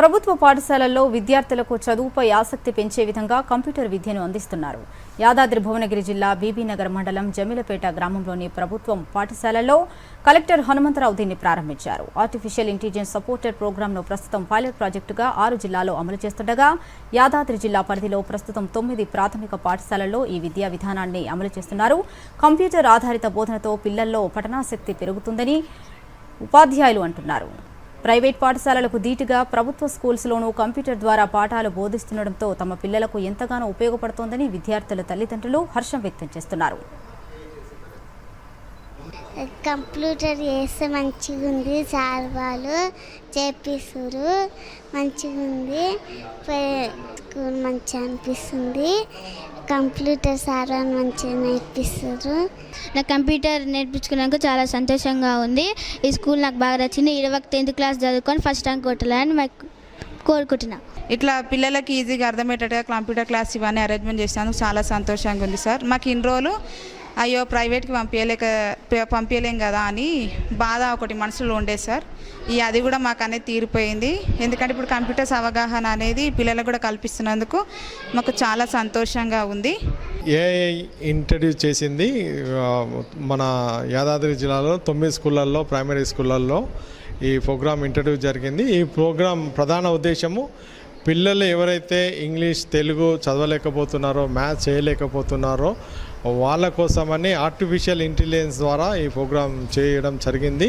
ప్రభుత్వ పాఠశాలల్లో విద్యార్థులకు చదువుపై ఆసక్తి పెంచే విధంగా కంప్యూటర్ విద్యను అందిస్తున్నారు. యాదాద్రి భువనగిరి జిల్లా బీబీనగర్ మండలం జమిలపేట గ్రామంలోని ప్రభుత్వం పాఠశాలలో కలెక్టర్ హనుమంతరావు దీన్ని ప్రారంభించారు. ఆర్టిఫిషియల్ ఇంటెలిజెన్స్ సపోర్టెడ్ ప్రోగ్రాంను ప్రస్తుతం పైలట్ ప్రాజెక్టుగా ఆరు జిల్లాలో అమలు చేస్తుండగా యాదాద్రి జిల్లా పరిధిలో ప్రస్తుతం తొమ్మిది ప్రాథమిక పాఠశాలల్లో ఈ విద్యా విధానాన్ని అమలు చేస్తున్నారు. కంప్యూటర్ ఆధారిత బోధనతో పిల్లల్లో పఠనాసక్తి పెరుగుతుందని ఉపాధ్యాయులు అంటున్నారు. ప్రైవేట్ పాఠశాలలకు ధీటుగా ప్రభుత్వ స్కూల్స్లోనూ కంప్యూటర్ ద్వారా పాఠాలు బోధిస్తుండటంతో తమ పిల్లలకు ఎంతగానో ఉపయోగపడుతోందని విద్యార్థుల తల్లిదండ్రులు హర్షం వ్యక్తం చేస్తున్నారు. కంప్యూటర్ చేస్తే మంచిగా ఉంది సార్ వాళ్ళు చేపిస్తారు మంచిగా ఉంది స్కూల్ మంచిగా అనిపిస్తుంది. కంప్యూటర్ సార్ వాళ్ళు మంచిగా నేర్పిస్తారు. నాకు కంప్యూటర్ నేర్పించుకున్నాక చాలా సంతోషంగా ఉంది. ఈ స్కూల్ నాకు బాగా నచ్చింది. ఇరవై టెన్త్ క్లాస్ చదువుకొని ఫస్ట్ ర్యాంక్ కొట్టాలని మాకు కోరుకుంటున్నా. ఇట్లా పిల్లలకి ఈజీగా అర్థమయ్యేటట్టుగా కంప్యూటర్ క్లాస్ ఇవన్నీ అరేంజ్మెంట్ చేసినందుకు చాలా సంతోషంగా ఉంది సార్. మాకు ఇన్ని రోజులు అయ్యో ప్రైవేట్కి పంపించలేక పంపించలేం కదా అని బాధ ఒకటి మనసులో ఉండేది సార్. ఈ అది కూడా మాకు అనేది తీరిపోయింది. ఎందుకంటే ఇప్పుడు కంప్యూటర్స్ అవగాహన అనేది పిల్లలకు కూడా కల్పిస్తున్నందుకు మాకు చాలా సంతోషంగా ఉంది. ఏఐ ఇంట్రడ్యూస్ చేసింది మన యాదాద్రి జిల్లాలో తొమ్మిది స్కూళ్ళల్లో ప్రైమరీ స్కూళ్ళల్లో ఈ ప్రోగ్రామ్ ఇంట్రడ్యూస్ జరిగింది. ఈ ప్రోగ్రాం ప్రధాన ఉద్దేశము పిల్లలు ఎవరైతే ఇంగ్లీష్ తెలుగు చదవలేకపోతున్నారో మ్యాథ్స్ చేయలేకపోతున్నారో వాళ్ళ కోసమని ఆర్టిఫిషియల్ ఇంటెలిజెన్స్ ద్వారా ఈ ప్రోగ్రాం చేయడం జరిగింది.